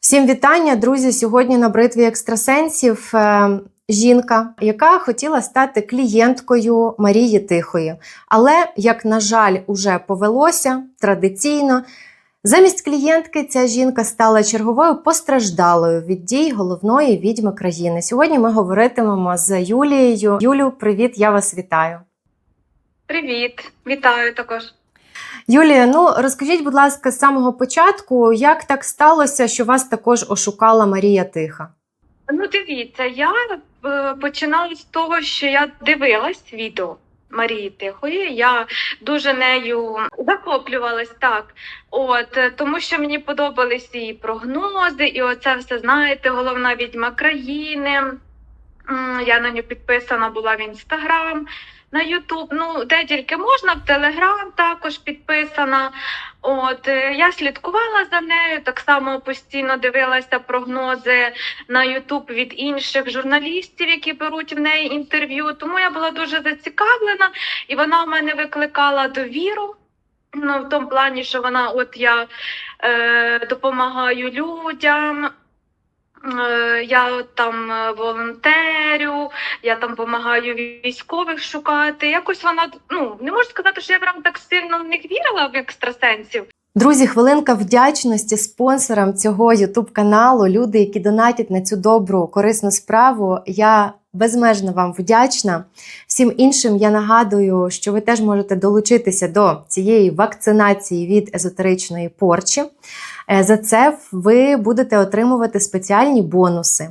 Всім вітання, друзі! Сьогодні на бритві екстрасенсів е, жінка, яка хотіла стати клієнткою Марії Тихої. Але, як на жаль, уже повелося традиційно. Замість клієнтки ця жінка стала черговою постраждалою від дій головної відьми країни. Сьогодні ми говоритимемо з Юлією. Юлю, привіт, я вас вітаю. Привіт, вітаю також. Юлія, ну розкажіть, будь ласка, з самого початку, як так сталося, що вас також ошукала Марія Тиха? Ну, дивіться, я е, починала з того, що я дивилась відео Марії Тихої. Я дуже нею захоплювалась так. От е, тому, що мені подобались її прогнози, і оце все знаєте, головна відьма країни. Я на нього підписана була в інстаграм. На Ютуб, ну де тільки можна, в Телеграм також підписана. От е, я слідкувала за нею, так само постійно дивилася прогнози на Ютуб від інших журналістів, які беруть в неї інтерв'ю. Тому я була дуже зацікавлена, і вона в мене викликала довіру. Ну, в тому плані, що вона, от я е, допомагаю людям. Е, Я там е, волонтерю, я там допомагаю військових шукати. Якось вона ну не можу сказати, що я прям так сильно в них вірила в екстрасенсів. Друзі, хвилинка вдячності спонсорам цього youtube каналу, люди, які донатять на цю добру корисну справу. Я безмежно вам вдячна. Всім іншим я нагадую, що ви теж можете долучитися до цієї вакцинації від езотеричної порчі. Е, За це ви будете отримувати спеціальні бонуси.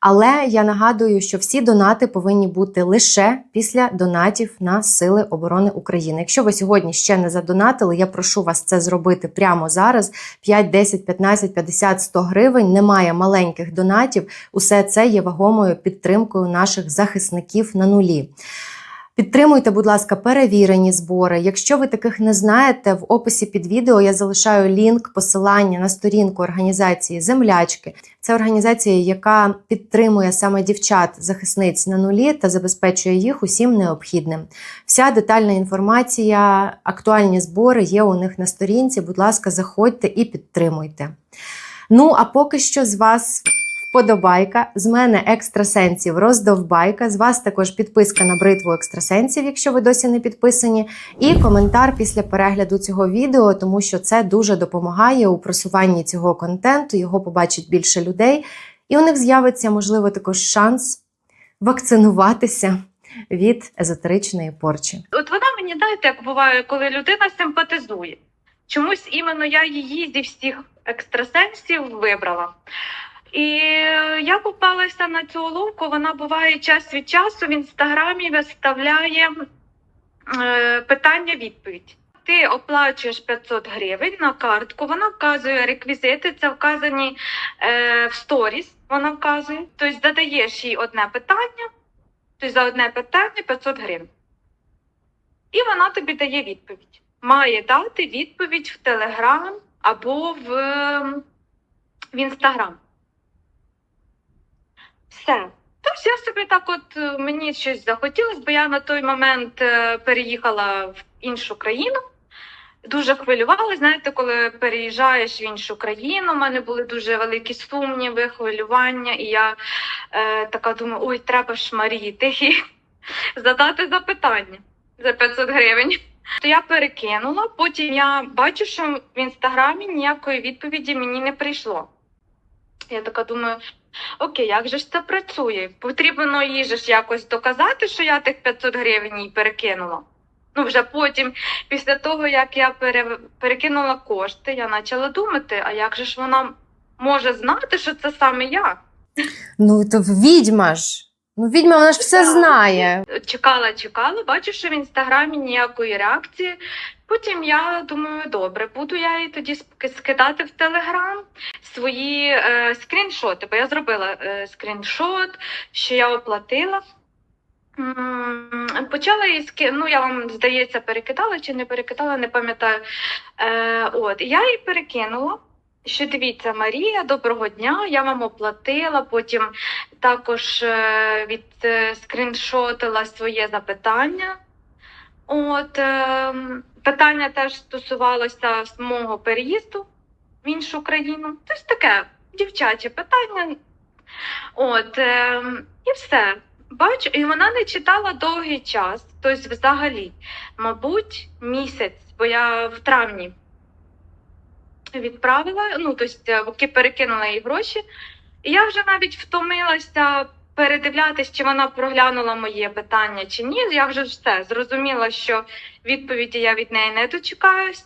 Але я нагадую, що всі донати повинні бути лише після донатів на Сили оборони України. Якщо ви сьогодні ще не задонатили, я прошу вас це зробити прямо зараз. 5, 10, 15, 50, 100 гривень. Немає маленьких донатів. Усе це є вагомою підтримкою наших захисників на нулі. Підтримуйте, будь ласка, перевірені збори. Якщо ви таких не знаєте, в описі під відео я залишаю лінк, посилання на сторінку організації Землячки. Це організація, яка підтримує саме дівчат-захисниць на нулі та забезпечує їх усім необхідним. Вся детальна інформація, актуальні збори є у них на сторінці. Будь ласка, заходьте і підтримуйте. Ну, а поки що з вас вподобайка, з мене екстрасенсів роздовбайка, з вас також підписка на бритву екстрасенсів, якщо ви досі не підписані, і коментар після перегляду цього відео, тому що це дуже допомагає у просуванні цього контенту, його побачить більше людей, і у них з'явиться, можливо, також шанс вакцинуватися від езотеричної порчі. От вона мені знаєте, як буває, коли людина симпатизує. Чомусь іменно я її зі всіх екстрасенсів вибрала. І я попалася на цю уловку. Вона буває час від часу в інстаграмі виставляє е, питання-відповідь. Ти оплачуєш 500 гривень на картку, вона вказує реквізити, це вказані е, в сторіс. Вона вказує. Тобто задаєш їй одне питання, тобто за одне питання 500 гривень. І вона тобі дає відповідь. Має дати відповідь в Телеграм або в, ем, в Інстаграм. Все. Тож я собі так, от е, мені щось захотілося, бо я на той момент е, переїхала в іншу країну. Дуже хвилювалася. Знаєте, коли переїжджаєш в іншу країну, у мене були дуже великі сумніви, хвилювання, і я е, така думаю, ой, треба ж Марії Тихій задати запитання за 500 гривень. То я перекинула, потім я бачу, що в інстаграмі ніякої відповіді мені не прийшло. Я така думаю, окей, як же ж це працює? Потрібно їй ж якось доказати, що я тих 500 гривень їй перекинула. Ну, вже потім, після того, як я пере... перекинула кошти, я почала думати, а як же ж вона може знати, що це саме я? Ну, то відьма ж. Ну, відьма, вона ж все знає. Чекала, чекала, бачу, що в інстаграмі ніякої реакції. Потім я думаю, добре, буду я їй тоді скидати в Телеграм свої е, скріншоти, бо я зробила е, скріншот, що я оплатила. Почала її ски... ну я вам здається, перекидала чи не перекидала, не пам'ятаю. Е, от, я її перекинула. Що дивіться, Марія, доброго дня, я вам оплатила, потім також е, від е, своє запитання. От е, питання теж стосувалося мого переїзду в іншу країну. Тобто таке дівчаче питання. От, е, і все. Бачу, і вона не читала довгий час, тобто взагалі, мабуть, місяць, бо я в травні відправила, ну, тобто поки перекинула їй гроші. І я вже навіть втомилася передивлятись, чи вона проглянула моє питання чи ні. Я вже все зрозуміла, що відповіді я від неї не дочекаюсь.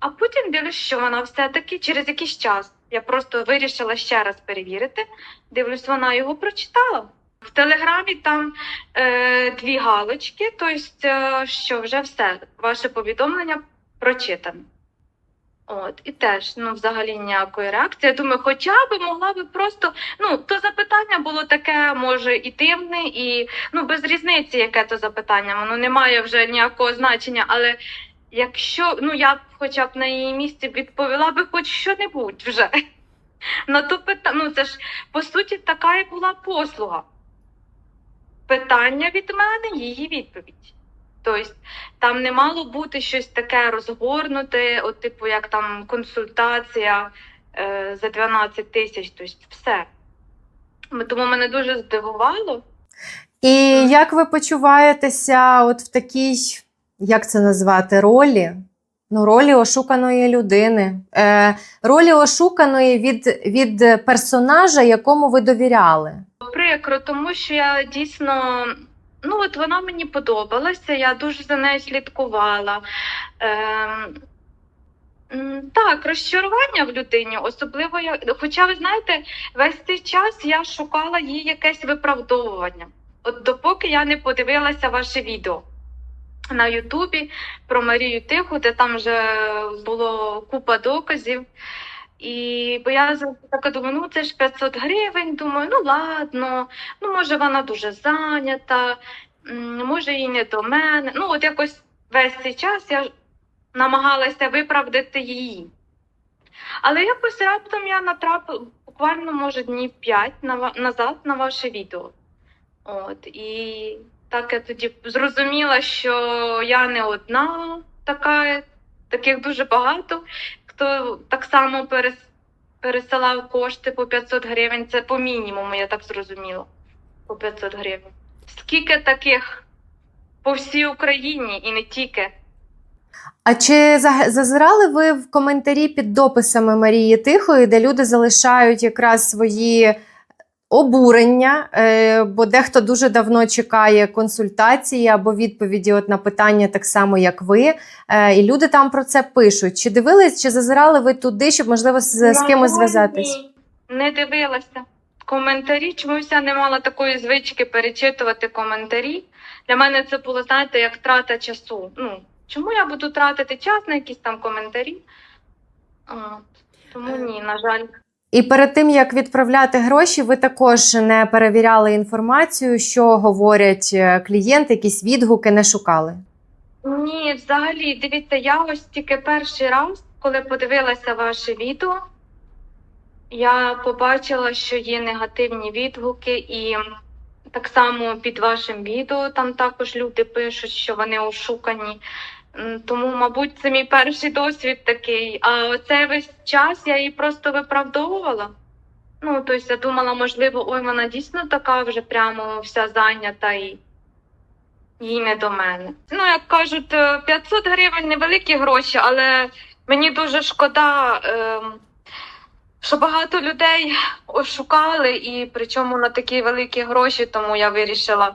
А потім дивлюсь, що вона все-таки через якийсь час. Я просто вирішила ще раз перевірити. Дивлюсь, вона його прочитала. В телеграмі там е, дві галочки, тобто, е, що вже все, ваше повідомлення прочитане. От, і теж ну, взагалі ніякої реакції. Я думаю, хоча б могла би просто. Ну, то запитання було таке, може, і дивне, і ну, без різниці, яке то запитання, воно не має вже ніякого значення. Але якщо ну я б хоча б на її місці відповіла би хоч що-небудь вже. На то пита... ну, це ж по суті така і була послуга. Питання від мене, її відповідь. Тобто там не мало бути щось таке розгорнуте, от, типу, як там консультація е, за 12 тисяч, тобто все. Тому мене дуже здивувало. І як ви почуваєтеся от в такій, як це назвати, ролі? Ну, ролі ошуканої людини, е, ролі ошуканої від, від персонажа, якому ви довіряли. Прикро, тому що я дійсно. Ну, от вона мені подобалася, я дуже за нею слідкувала. Ем, так, розчарування в людині, особливо я. Хоча, ви знаєте, весь цей час я шукала їй якесь виправдовування. От допоки я не подивилася ваше відео на Ютубі про Марію Тиху, де там вже було купа доказів. І бо я така думаю, ну це ж 500 гривень. Думаю, ну ладно, ну може вона дуже зайнята, може їй не до мене. Ну, от якось весь цей час я намагалася виправдати її. Але якось раптом я натрапила буквально, може, днів 5 назад на ваше відео. От, і так я тоді зрозуміла, що я не одна така, таких дуже багато хто так само перес, пересилав кошти по 500 гривень. Це по мінімуму, я так зрозуміла. По 500 гривень. Скільки таких по всій Україні і не тільки. А чи зазирали ви в коментарі під дописами Марії Тихої, де люди залишають якраз свої обурення, е, бо дехто дуже давно чекає консультації або відповіді от на питання, так само як ви. Е, І люди там про це пишуть. Чи дивились, чи зазирали ви туди, щоб можливо з, з кимось зв'язатись? ні. Не дивилася. Коментарі чомусь я не мала такої звички перечитувати коментарі. Для мене це було, знаєте, як трата часу. Ну, чому я буду тратити час на якісь там коментарі? Тому ні, на жаль. І перед тим як відправляти гроші, ви також не перевіряли інформацію, що говорять е, клієнти, якісь відгуки не шукали. Ні, взагалі, дивіться, я ось тільки перший раз, коли подивилася ваше відео, я побачила, що є негативні відгуки, і так само під вашим відео там також люди пишуть, що вони ошукані. Тому, мабуть, це мій перший досвід такий. А оцей весь час я її просто виправдовувала. Ну, тобто я думала, можливо, ой, вона дійсно така вже прямо вся зайнята і їй не до мене. Ну, як кажуть, е, 500 гривень невеликі гроші, але мені дуже шкода, ем, що багато людей ошукали, і причому на такі великі гроші, тому я вирішила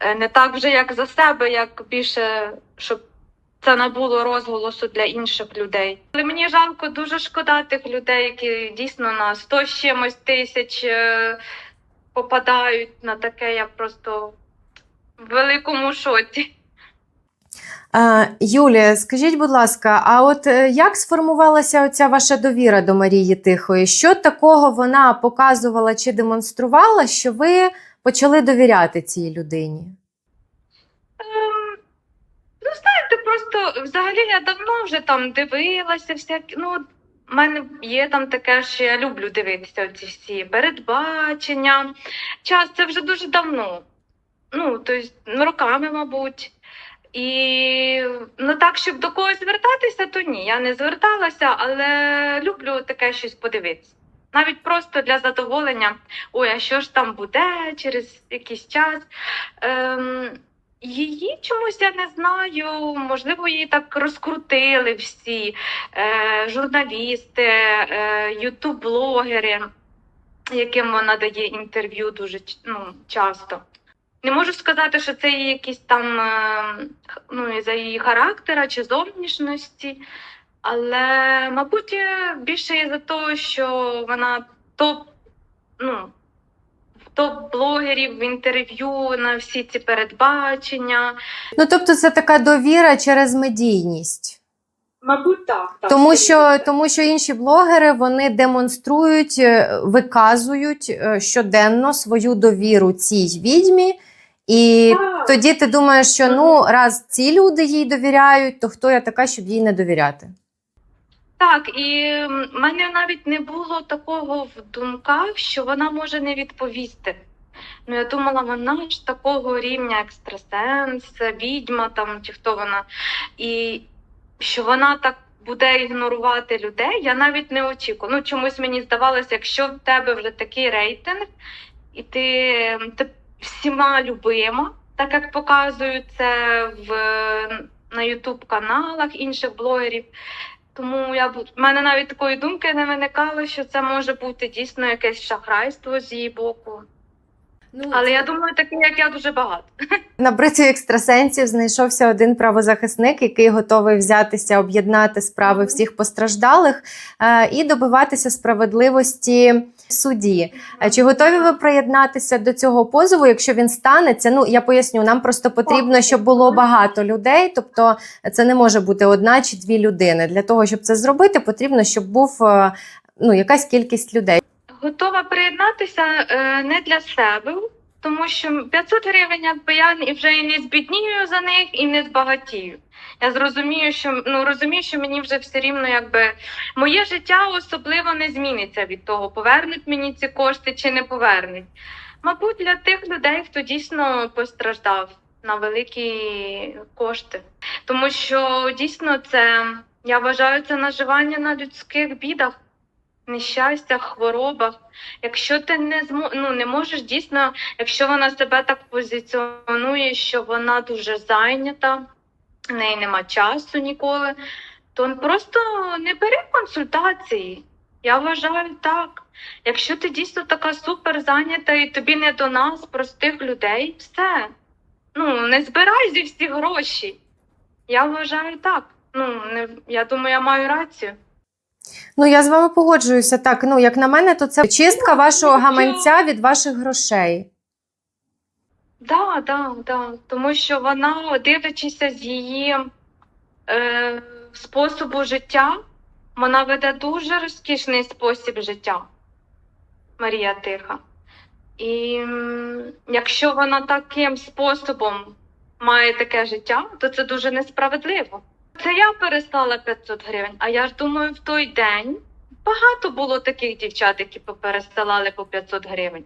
е, не так вже як за себе, як більше, щоб це набуло розголосу для інших людей. Але мені жалко, дуже шкода тих людей, які дійсно на 100 з чимось тисяч е, попадають на таке. Я просто в великому шоці. Юлія, скажіть, будь ласка, а от е, як сформувалася оця ваша довіра до Марії Тихої? Що такого вона показувала чи демонструвала, що ви почали довіряти цій людині? Ем, ну, знаєте, просто взагалі я давно вже там дивилася, всякі. Ну, в мене є там таке, що я люблю дивитися ці всі передбачення. Час це вже дуже давно. Ну, тобто, роками, мабуть. І ну так, щоб до когось звертатися, то ні, я не зверталася, але люблю таке щось подивитися. навіть просто для задоволення. Ой, а що ж там буде через якийсь час? Ем, її чомусь я не знаю. Можливо, її так розкрутили всі е, журналісти, е, ютуб-блогери, яким вона дає інтерв'ю дуже ну, часто. Не можу сказати, що це якісь там е, ну, із-за її характера чи зовнішності, але, мабуть, більше із-за того, що вона топ, ну, топ-блогерів в інтерв'ю на всі ці передбачення. Ну тобто, це така довіра через медійність. Мабуть, так. так Тому що, тому що інші блогери вони демонструють, е, виказують е, щоденно свою довіру цій відьмі. І Так. тоді ти думаєш, що ну раз ці люди їй довіряють, то хто я така, щоб їй не довіряти? Так, і в мене навіть не було такого в думках, що вона може не відповісти. Ну, я думала, вона ж такого рівня екстрасенс, відьма там чи хто вона. І що вона так буде ігнорувати людей, я навіть не очікувала. Ну, чомусь мені здавалося, якщо в тебе вже такий рейтинг, і ти, ти всіма любима, так як показують це в, на Ютуб каналах інших блогерів. Тому я б- в мене навіть такої думки не виникало, що це може бути дійсно якесь шахрайство з її боку. Ну, Але я думаю, таких як я дуже багато. На бриці екстрасенсів знайшовся один правозахисник, який готовий взятися об'єднати справи всіх постраждалих е, і добиватися справедливості суді. Е, Чи готові ви приєднатися до цього позову, якщо він станеться? Ну я поясню, нам просто потрібно, щоб було багато людей. Тобто, це не може бути одна чи дві людини. Для того, щоб це зробити, потрібно, щоб був е, ну якась кількість людей. Готова приєднатися е, не для себе, тому що 500 гривень якби я і вже і не збіднію за них, і не збагатію. Я зрозумію, що ну розумію, що мені вже все рівно, якби моє життя особливо не зміниться від того, повернуть мені ці кошти чи не повернуть. Мабуть, для тих людей, хто дійсно постраждав на великі кошти, тому що дійсно це я вважаю це наживання на людських бідах нещастях, хворобах. Якщо ти не змо... ну, не можеш дійсно, якщо вона себе так позиціонує, що вона дуже зайнята, в неї нема часу ніколи, то просто не бери консультації. Я вважаю так. Якщо ти дійсно така супер зайнята і тобі не до нас, простих людей, все. Ну, не збирай зі всі гроші. Я вважаю так. Ну, не... я думаю, я маю рацію. Ну я з вами погоджуюся. Так, ну як на мене, то це чистка вашого гаманця від ваших грошей. Да, да, да. Тому що вона, дивлячись з її е, способу життя, вона веде дуже розкішний спосіб життя. Марія Тиха. І якщо вона таким способом має таке життя, то це дуже несправедливо. Це я переслала 500 гривень, а я ж думаю, в той день багато було таких дівчат, які попересилали по 500 гривень.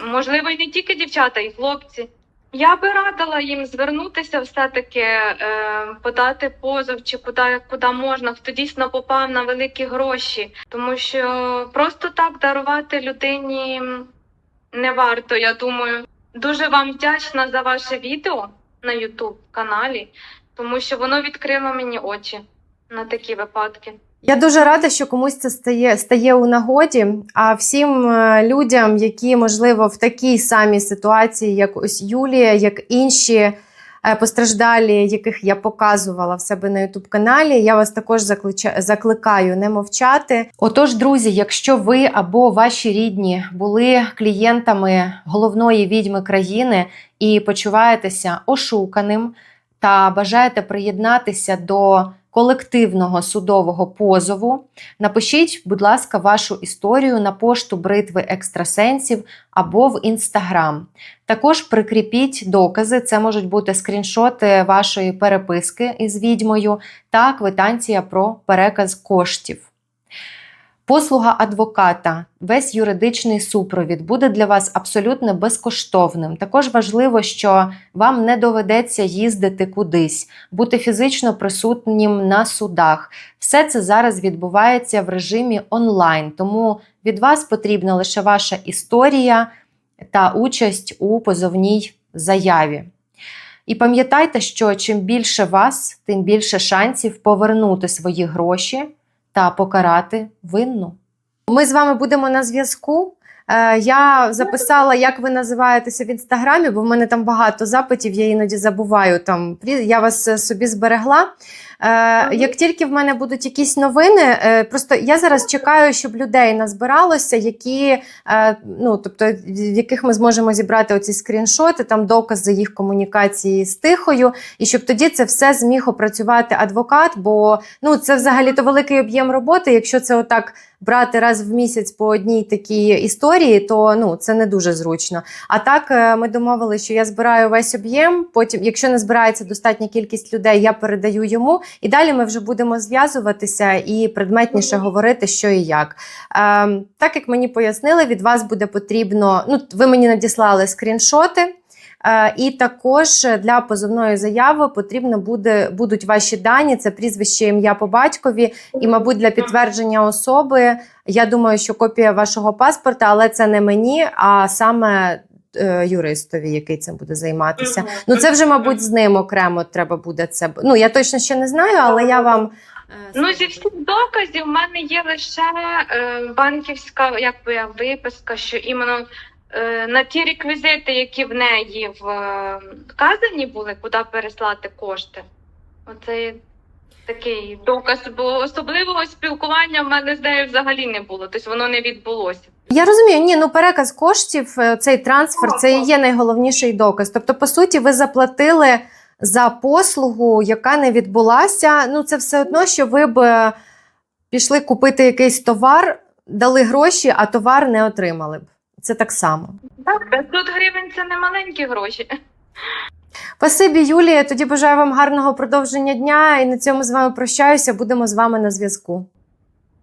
Можливо, і не тільки дівчата, і хлопці. Я би радила їм звернутися все-таки, е, подати позов чи куди, куди можна, хто дійсно попав на великі гроші. Тому що просто так дарувати людині не варто, я думаю. Дуже вам вдячна за ваше відео на YouTube каналі, тому що воно відкрило мені очі на такі випадки. Я дуже рада, що комусь це стає, стає у нагоді. А всім е, людям, які, можливо, в такій самій ситуації, як ось Юлія, як інші е, постраждалі, яких я показувала в себе на youtube каналі, я вас також закликаю не мовчати. Отож, друзі, якщо ви або ваші рідні були клієнтами головної відьми країни і почуваєтеся ошуканим та бажаєте приєднатися до колективного судового позову, напишіть, будь ласка, вашу історію на пошту бритви екстрасенсів або в інстаграм. Також прикріпіть докази, це можуть бути скріншоти вашої переписки із відьмою та квитанція про переказ коштів. Послуга адвоката, весь юридичний супровід буде для вас абсолютно безкоштовним. Також важливо, що вам не доведеться їздити кудись, бути фізично присутнім на судах. Все це зараз відбувається в режимі онлайн, тому від вас потрібна лише ваша історія та участь у позовній заяві. І пам'ятайте, що чим більше вас, тим більше шансів повернути свої гроші та покарати винну. Ми з вами будемо на зв'язку. Е, Я записала, як ви називаєтеся в інстаграмі, бо в мене там багато запитів, я іноді забуваю там. Я вас е, собі зберегла. Е, Як тільки в мене будуть якісь новини, е, просто я зараз чекаю, щоб людей назбиралося, які е, ну тобто, в яких ми зможемо зібрати оці скріншоти, там докази їх комунікації з тихою, і щоб тоді це все зміг опрацювати адвокат. Бо ну це взагалі то великий об'єм роботи. Якщо це отак брати раз в місяць по одній такій історії, то ну це не дуже зручно. А так ми домовилися, що я збираю весь об'єм. Потім, якщо не збирається достатня кількість людей, я передаю йому. І далі ми вже будемо зв'язуватися і предметніше говорити, що і як. Ем, так як мені пояснили, від вас буде потрібно. Ну, ви мені надіслали скріншоти. Е, І також для позовної заяви потрібно буде будуть ваші дані, це прізвище, ім'я по батькові, і, мабуть, для підтвердження особи. Я думаю, що копія вашого паспорта, але це не мені, а саме е, юристові, який цим буде займатися. Ну це вже, мабуть, з ним окремо треба буде це. Ну я точно ще не знаю, але я вам. е, Ну, зі всіх доказів в мене є лише е, банківська якби, виписка, що іменно е, на ті реквізити, які в неї в, е, вказані були, куди переслати кошти. Оце такий доказ, бо особливого спілкування в мене з нею взагалі не було, тобто воно не відбулося. Я розумію, ні, ну переказ коштів, е, цей трансфер, це і є найголовніший доказ. Тобто, по суті, ви заплатили за послугу, яка не відбулася. Ну, це все одно, що ви б е, пішли купити якийсь товар, дали гроші, а товар не отримали б. Це так само. Так, 500 гривень це не маленькі гроші. Спасибі, Юлія. Тоді бажаю вам гарного продовження дня і на цьому з вами прощаюся. Будемо з вами на зв'язку.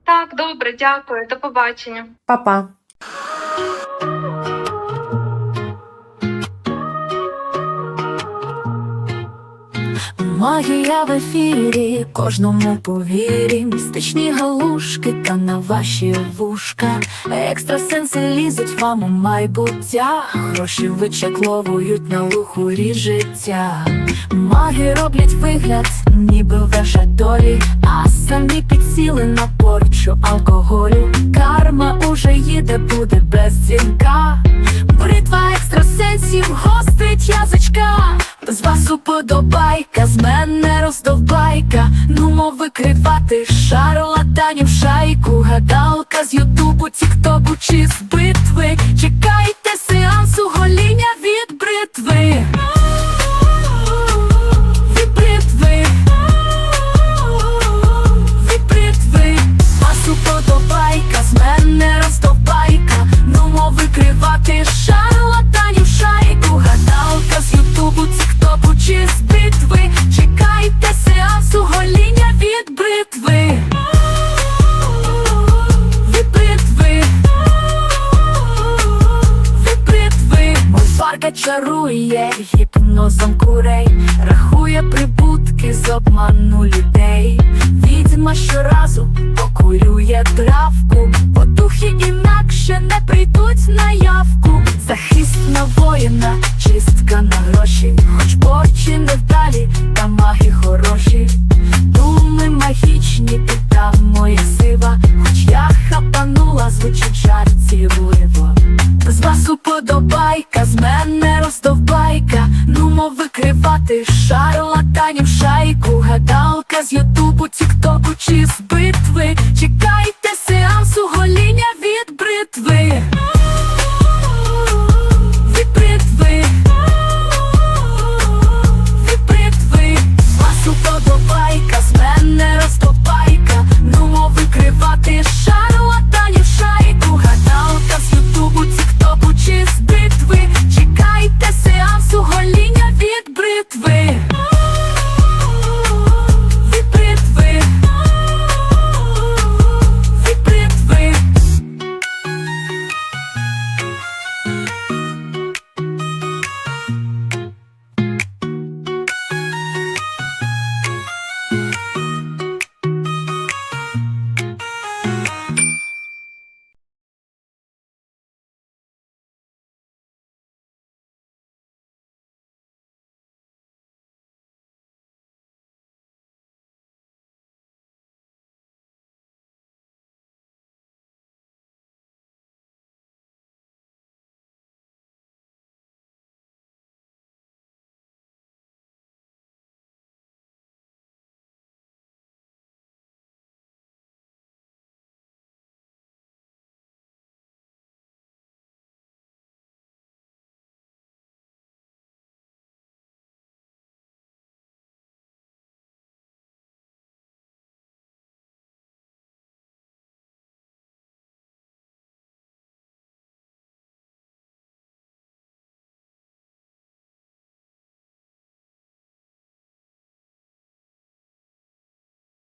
Так, добре, дякую, до побачення. Па-па. Магія в ефірі, кожному повірі, містичні галушки та на ваші вушка. Екстрасенси лізуть вам у майбуття, гроші вичекловують на лухурі життя. Маги роблять вигляд, ніби вежа долі, а самі підсіли на порчу алкоголю. Їде, буде без дзвінка. Бритва екстрасенсів гострить язичка. З вас уподобайка, з мене роздовбайка. Нумо викривати шарлатанів шайку. Гадалка з Ютубу, Тіктоку чи з битви. Чекайте сеансу гоління від бритви. З Ютубу, Тіктоку чи з